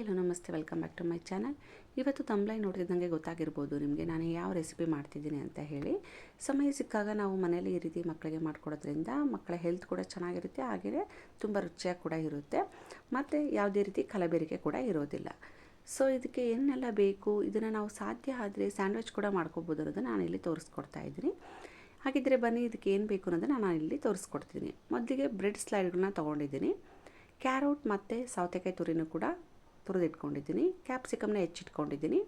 Hello, ನಮಸ್ತೆ, welcome back to my channel. ಇವತ್ತು ತಂಬ್ಲೈ ನೋಡಿದಂಗೆ ಗೊತ್ತಾಗಿರ್ಬೋದು ನಿಮಗೆ ನಾನು ಯಾವ ರೆಸಿಪಿ ಮಾಡ್ತಿದ್ದೀನಿ ಅಂತ ಹೇಳಿ. ಸಮಯ ಸಿಕ್ಕಾಗ ನಾವು ಮನೇಲಿ ಈ ರೀತಿ ಮಕ್ಕಳಿಗೆ ಮಾಡಿಕೊಡೋದ್ರಿಂದ ಮಕ್ಕಳ ಹೆಲ್ತ್ ಕೂಡ ಚೆನ್ನಾಗಿರುತ್ತೆ, ಹಾಗೆಯೇ ತುಂಬ ರುಚಿಯಾಗಿ ಕೂಡ ಇರುತ್ತೆ. ಮತ್ತು ಯಾವುದೇ ರೀತಿ ಕಲಬೆರಿಕೆ ಕೂಡ ಇರೋದಿಲ್ಲ. ಸೊ ಇದಕ್ಕೆ ಏನೆಲ್ಲ ಬೇಕು, ಇದನ್ನು ನಾವು ಸಾಧ್ಯ ಆದರೆ ಸ್ಯಾಂಡ್ವಿಚ್ ಕೂಡ ಮಾಡ್ಕೋಬೋದು ಅನ್ನೋದನ್ನು ನಾನು ಇಲ್ಲಿ ತೋರಿಸ್ಕೊಡ್ತಾ ಇದ್ದೀನಿ. ಹಾಗಿದ್ದರೆ ಬನ್ನಿ, ಇದಕ್ಕೆ ಏನು ಬೇಕು ಅನ್ನೋದನ್ನು ನಾನು ಇಲ್ಲಿ ತೋರಿಸ್ಕೊಡ್ತೀನಿ. ಮೊದಲಿಗೆ ಬ್ರೆಡ್ ಸ್ಲೈಡ್ಗಳನ್ನ ತೊಗೊಂಡಿದ್ದೀನಿ. ಕ್ಯಾರೋಟ್ ಮತ್ತು ಸೌತೆಕಾಯಿ ತುರಿನೂ ಕೂಡ ತುರಿದಿಟ್ಕೊಂಡಿದ್ದೀನಿ ಕ್ಯಾಪ್ಸಿಕಮ್ನ ಹೆಚ್ಚಿಟ್ಕೊಂಡಿದ್ದೀನಿ.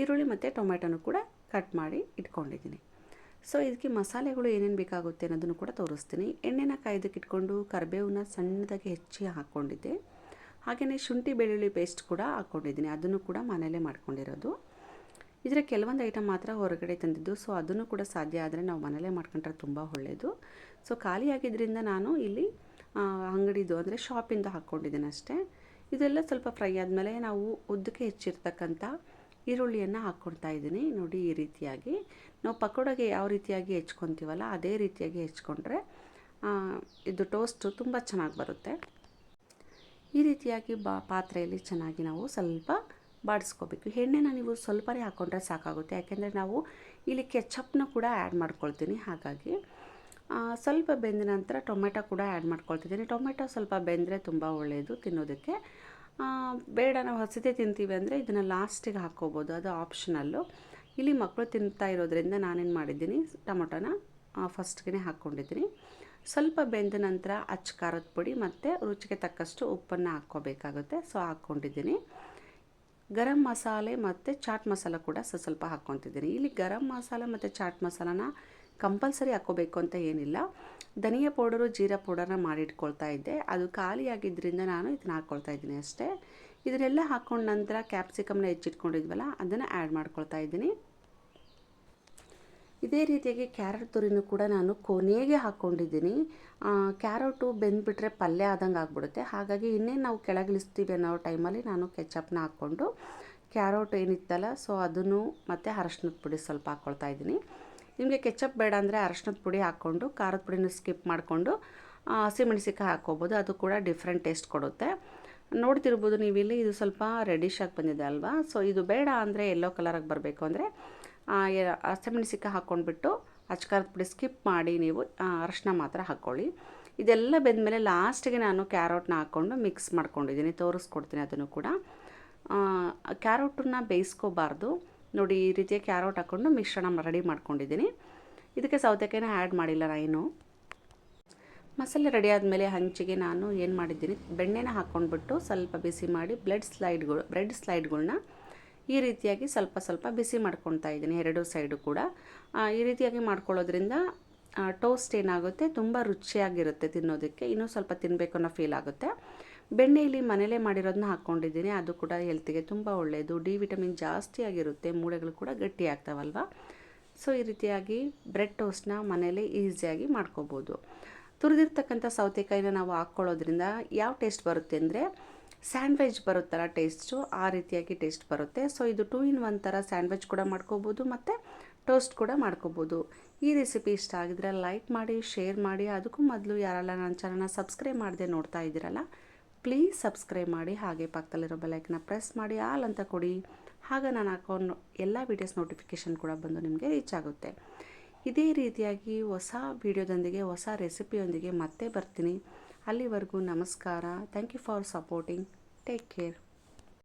ಈರುಳ್ಳಿ ಮತ್ತು ಟೊಮೆಟೊನು ಕೂಡ ಕಟ್ ಮಾಡಿ ಇಟ್ಕೊಂಡಿದ್ದೀನಿ. ಸೊ ಇದಕ್ಕೆ ಮಸಾಲೆಗಳು ಏನೇನು ಬೇಕಾಗುತ್ತೆ ಅನ್ನೋದನ್ನು ಕೂಡ ತೋರಿಸ್ತೀನಿ. ಎಣ್ಣೆನ ಕಾಯ್ದಕ್ಕೆ ಇಟ್ಕೊಂಡು ಕರಿಬೇವನ್ನ ಸಣ್ಣದಾಗಿ ಹೆಚ್ಚಿ ಹಾಕ್ಕೊಂಡಿದ್ದೆ ಹಾಗೆಯೇ ಶುಂಠಿ, ಬೆಳ್ಳುಳ್ಳಿ ಪೇಸ್ಟ್ ಕೂಡ ಹಾಕ್ಕೊಂಡಿದ್ದೀನಿ ಅದನ್ನು ಕೂಡ ಮನೆಯಲ್ಲೇ ಮಾಡ್ಕೊಂಡಿರೋದು. ಇದರ ಕೆಲವೊಂದು ಐಟಮ್ ಮಾತ್ರ ಹೊರಗಡೆ ತಂದಿದ್ದು. ಸೊ ಅದನ್ನು ಕೂಡ ಸಾಧ್ಯ ಆದರೆ ನಾವು ಮನೆಯಲ್ಲೇ ಮಾಡ್ಕೊಂಡ್ರೆ ತುಂಬ ಒಳ್ಳೆಯದು ಸೊ ಖಾಲಿಯಾಗಿದ್ದರಿಂದ ನಾನು ಇಲ್ಲಿ ಅಂಗಡಿದು ಅಂದರೆ ಶಾಪಿಂದ ಹಾಕ್ಕೊಂಡಿದ್ದೀನಿ ಅಷ್ಟೇ ಇದೆಲ್ಲ ಸ್ವಲ್ಪ ಫ್ರೈ ಆದಮೇಲೆ ನಾವು ಉದ್ದಕ್ಕೆ ಹೆಚ್ಚಿರ್ತಕ್ಕಂಥ ಈರುಳ್ಳಿಯನ್ನು ಹಾಕ್ಕೊಳ್ತಾ ಇದ್ದೀನಿ. ನೋಡಿ ಈ ರೀತಿಯಾಗಿ. ನಾವು ಪಕೋಡಗೆ ಯಾವ ರೀತಿಯಾಗಿ ಹೆಚ್ಕೊತೀವಲ್ಲ, ಅದೇ ರೀತಿಯಾಗಿ ಹೆಚ್ಕೊಂಡ್ರೆ ಇದು ಟೋಸ್ಟು ತುಂಬ ಚೆನ್ನಾಗಿ ಬರುತ್ತೆ. ಈ ರೀತಿಯಾಗಿ ಬಾ, ಪಾತ್ರೆಯಲ್ಲಿ ಚೆನ್ನಾಗಿ ನಾವು ಸ್ವಲ್ಪ ಬಾಡಿಸ್ಕೋಬೇಕು. ಎಣ್ಣೆನ ನೀವು ಸ್ವಲ್ಪನೇ ಹಾಕ್ಕೊಂಡ್ರೆ ಸಾಕಾಗುತ್ತೆ. ಯಾಕೆಂದರೆ ನಾವು ಇಲ್ಲಿ ಕೆಚಪ್ನ ಕೂಡ ಆ್ಯಡ್ ಮಾಡ್ಕೊಳ್ತೀನಿ. ಹಾಗಾಗಿ ಸ್ವಲ್ಪ ಬೆಂದ ನಂತರ ಟೊಮೆಟೊ ಕೂಡ ಆ್ಯಡ್ ಮಾಡ್ಕೊಳ್ತಿದ್ದೀನಿ. ಟೊಮೆಟೊ ಸ್ವಲ್ಪ ಬೆಂದರೆ ತುಂಬ ಒಳ್ಳೆಯದು ತಿನ್ನೋದಕ್ಕೆ. ಬೇಡ, ನಾವು ಹಸಿದೇ ತಿಂತೀವಿ ಅಂದರೆ ಇದನ್ನು ಲಾಸ್ಟಿಗೆ ಹಾಕ್ಕೋಬೋದು. ಅದು ಆಪ್ಷನಲ್ಲು. ಇಲ್ಲಿ ಮಕ್ಕಳು ತಿಂತಾ ಇರೋದ್ರಿಂದ ನಾನೇನು ಮಾಡಿದ್ದೀನಿ, ಟೊಮೊಟೊನ ಫಸ್ಟ್ಗೆ ಹಾಕ್ಕೊಂಡಿದ್ದೀನಿ. ಸ್ವಲ್ಪ ಬೆಂದ ನಂತರ ಅಚ್ಚ ಖಾರದ ಪುಡಿ ಮತ್ತು ರುಚಿಗೆ ತಕ್ಕಷ್ಟು ಉಪ್ಪನ್ನು ಹಾಕ್ಕೋಬೇಕಾಗುತ್ತೆ. ಸೊ, ಹಾಕ್ಕೊಂಡಿದ್ದೀನಿ. ಗರಂ ಮಸಾಲೆ ಮತ್ತು ಚಾಟ್ ಮಸಾಲ ಕೂಡ ಸ್ವಲ್ಪ ಹಾಕ್ಕೊತಿದ್ದೀನಿ ಇಲ್ಲಿ ಗರಂ ಮಸಾಲೆ ಮತ್ತು ಚಾಟ್ ಮಸಾಲಾನ ಕಂಪಲ್ಸರಿ ಹಾಕೋಬೇಕು ಅಂತ ಏನಿಲ್ಲ. ಧನಿಯಾ ಪೌಡರು, ಜೀರಾ ಪೌಡರ್ನ ಮಾಡಿಟ್ಕೊಳ್ತಾ ಇದ್ದೆ. ಅದು ಖಾಲಿಯಾಗಿದ್ದರಿಂದ ನಾನು ಇದನ್ನ ಹಾಕ್ಕೊಳ್ತಾ ಇದ್ದೀನಿ ಅಷ್ಟೇ. ಇದನ್ನೆಲ್ಲ ಹಾಕ್ಕೊಂಡ ನಂತರ ಕ್ಯಾಪ್ಸಿಕಮ್ನ ಹೆಚ್ಚಿಟ್ಕೊಂಡಿದ್ವಲ್ಲ, ಅದನ್ನು ಆ್ಯಡ್ ಮಾಡ್ಕೊಳ್ತಾ ಇದ್ದೀನಿ. ಇದೇ ರೀತಿಯಾಗಿ ಕ್ಯಾರೆಟ್ ತುರಿನೂ ಕೂಡ ನಾನು ಕೊನೆಗೆ ಹಾಕ್ಕೊಂಡಿದ್ದೀನಿ. ಕ್ಯಾರೆಟು ಬೆಂದ್ಬಿಟ್ರೆ ಪಲ್ಯ ಆದಂಗೆ ಆಗ್ಬಿಡುತ್ತೆ. ಹಾಗಾಗಿ ಇನ್ನೇನು ನಾವು ಕೆಳಗಿಳಿಸ್ತೀವಿ ಅನ್ನೋ ಟೈಮಲ್ಲಿ ನಾನು ಕೆಚಪ್ನ ಹಾಕ್ಕೊಂಡು ಕ್ಯಾರೋಟ್ ಏನಿತ್ತಲ್ಲ, ಸೊ ಅದನ್ನು ಮತ್ತು ಅರಶಿನದ ಪುಡಿ ಸ್ವಲ್ಪ ಹಾಕ್ಕೊಳ್ತಾ ಇದ್ದೀನಿ. ನಿಮಗೆ ಕೆಚಪ್ ಬೇಡ ಅಂದರೆ ಅರಶಿನದ ಪುಡಿ ಹಾಕ್ಕೊಂಡು, ಖಾರದ ಪುಡಿನ ಸ್ಕಿಪ್ ಮಾಡಿಕೊಂಡು ಹಸಿಮೆಣಸಿಕಾಯಿ ಹಾಕ್ಕೋಬೋದು. ಅದು ಕೂಡ ಡಿಫ್ರೆಂಟ್ ಟೇಸ್ಟ್ ಕೊಡುತ್ತೆ. ನೋಡ್ತಿರ್ಬೋದು ನೀವಿಲ್ಲಿ ಇದು ಸ್ವಲ್ಪ ರೆಡಿಶ್ ಆಗಿ ಬಂದಿದೆ ಅಲ್ವಾ? ಸೊ, ಇದು ಬೇಡ ಅಂದರೆ ಎಲ್ಲೋ ಕಲರಾಗಿ ಬರಬೇಕು ಅಂದರೆ ಹಸಿಮೆಣಸಿಕಾಯಿ ಹಾಕ್ಕೊಂಡ್ಬಿಟ್ಟು ಅಚ್ಕಾರದ ಪುಡಿ ಸ್ಕಿಪ್ ಮಾಡಿ ನೀವು ಅರಶಿನ ಮಾತ್ರ ಹಾಕ್ಕೊಳ್ಳಿ. ಇದೆಲ್ಲ ಬೆಂದಮೇಲೆ ಲಾಸ್ಟಿಗೆ ನಾನು ಕ್ಯಾರೋಟ್ನ ಹಾಕ್ಕೊಂಡು ಮಿಕ್ಸ್ ಮಾಡ್ಕೊಂಡಿದ್ದೀನಿ. ತೋರಿಸ್ಕೊಡ್ತೀನಿ ಅದನ್ನು ಕೂಡ. ಕ್ಯಾರೋಟನ್ನ ಬೇಯಿಸ್ಕೋಬಾರ್ದು. ನೋಡಿ ಈ ರೀತಿಯ ಕ್ಯಾರೋಟ್ ಹಾಕ್ಕೊಂಡು ಮಿಶ್ರಣ ರೆಡಿ ಮಾಡ್ಕೊಂಡಿದ್ದೀನಿ. ಇದಕ್ಕೆ ಸೌತೆಕಾಯಿನ ಆ್ಯಡ್ ಮಾಡಿಲ್ಲ ನಾನು. ಮಸಾಲೆ ರೆಡಿ ಆದಮೇಲೆ ಹಂಚಿಗೆ ನಾನು ಏನು ಮಾಡಿದ್ದೀನಿ, ಬೆಣ್ಣೆನ ಹಾಕ್ಕೊಂಡ್ಬಿಟ್ಟು ಸ್ವಲ್ಪ ಬಿಸಿ ಮಾಡಿ ಬ್ಲೆಡ್ ಸ್ಲೈಡ್ಗಳು ಬ್ರೆಡ್ ಸ್ಲೈಡ್ಗಳನ್ನ ಈ ರೀತಿಯಾಗಿ ಸ್ವಲ್ಪ ಸ್ವಲ್ಪ ಬಿಸಿ ಮಾಡ್ಕೊತಾ ಇದ್ದೀನಿ, ಎರಡೂ ಸೈಡು ಕೂಡ. ಈ ರೀತಿಯಾಗಿ ಮಾಡ್ಕೊಳ್ಳೋದ್ರಿಂದ ಟೋಸ್ಟ್ ಏನಾಗುತ್ತೆ, ತುಂಬ ರುಚಿಯಾಗಿರುತ್ತೆ ತಿನ್ನೋದಕ್ಕೆ, ಇನ್ನೂ ಸ್ವಲ್ಪ ತಿನ್ನಬೇಕು ಅನ್ನೋ ಫೀಲ್ ಆಗುತ್ತೆ. ಬೆಣ್ಣೆಯಲ್ಲಿ ಮನೇಲೇ ಮಾಡಿರೋದನ್ನ ಹಾಕ್ಕೊಂಡಿದ್ದೀನಿ. ಅದು ಕೂಡ ಹೆಲ್ತಿಗೆ ತುಂಬ ಒಳ್ಳೆಯದು ಡಿ ವಿಟಮಿನ್ ಜಾಸ್ತಿ ಆಗಿರುತ್ತೆ. ಮೂಳೆಗಳು ಕೂಡ ಗಟ್ಟಿ ಆಗ್ತಾವಲ್ವ? ಸೊ ಈ ರೀತಿಯಾಗಿ ಬ್ರೆಡ್ ಟೋಸ್ಟ್ನ ಮನೇಲಿ ಈಸಿಯಾಗಿ ಮಾಡ್ಕೋಬೋದು. ತುರಿದಿರ್ತಕ್ಕಂಥ ಸೌತೆಕಾಯಿನ ನಾವು ಹಾಕ್ಕೊಳ್ಳೋದ್ರಿಂದ ಯಾವ ಟೇಸ್ಟ್ ಬರುತ್ತೆ ಅಂದರೆ ಸ್ಯಾಂಡ್ವಿಚ್ ಬರುತ್ತಲ್ಲ ಟೇಸ್ಟು ಆ ರೀತಿಯಾಗಿ ಟೇಸ್ಟ್ ಬರುತ್ತೆ. ಸೊ ಇದು ಟೂ ಇನ್ ಒನ್ ಥರ ಸ್ಯಾಂಡ್ವಿಚ್ ಕೂಡ ಮಾಡ್ಕೋಬೋದು ಮತ್ತು ಟೋಸ್ಟ್ ಕೂಡ ಮಾಡ್ಕೋಬೋದು. ಈ ರೆಸಿಪಿ ಇಷ್ಟ ಆಗಿದ್ರೆ ಲೈಕ್ ಮಾಡಿ ಶೇರ್ ಮಾಡಿ. ಅದಕ್ಕೂ ಮೊದಲು ಯಾರೆಲ್ಲ ನನ್ನ ಚಾನಲ್ನ ಸಬ್ಸ್ಕ್ರೈಬ್ ಮಾಡದೆ ನೋಡ್ತಾ ಇದ್ದೀರಲ್ಲ ಪ್ಲೀಸ್ ಸಬ್ಸ್ಕ್ರೈಬ್ ಮಾಡಿ, ಹಾಗೆ ಪಕ್ಕದಲ್ಲಿರೋ ಬೆಲೈಕನ್ನ ಪ್ರೆಸ್ ಮಾಡಿ ಆಲ್ ಅಂತ ಕೊಡಿ. ಆಗ ನಾನು ಹಾಕೊಂಡು ಎಲ್ಲ ವೀಡಿಯೋಸ್ ನೋಟಿಫಿಕೇಷನ್ ಕೂಡ ಬಂದು ನಿಮಗೆ ರೀಚ್ ಆಗುತ್ತೆ. ಇದೇ ರೀತಿಯಾಗಿ ಹೊಸ ವೀಡಿಯೋದೊಂದಿಗೆ ಹೊಸ ರೆಸಿಪಿಯೊಂದಿಗೆ ಮತ್ತೆ ಬರ್ತೀನಿ. ಅಲ್ಲಿವರೆಗೂ ನಮಸ್ಕಾರ. Thank you for supporting take care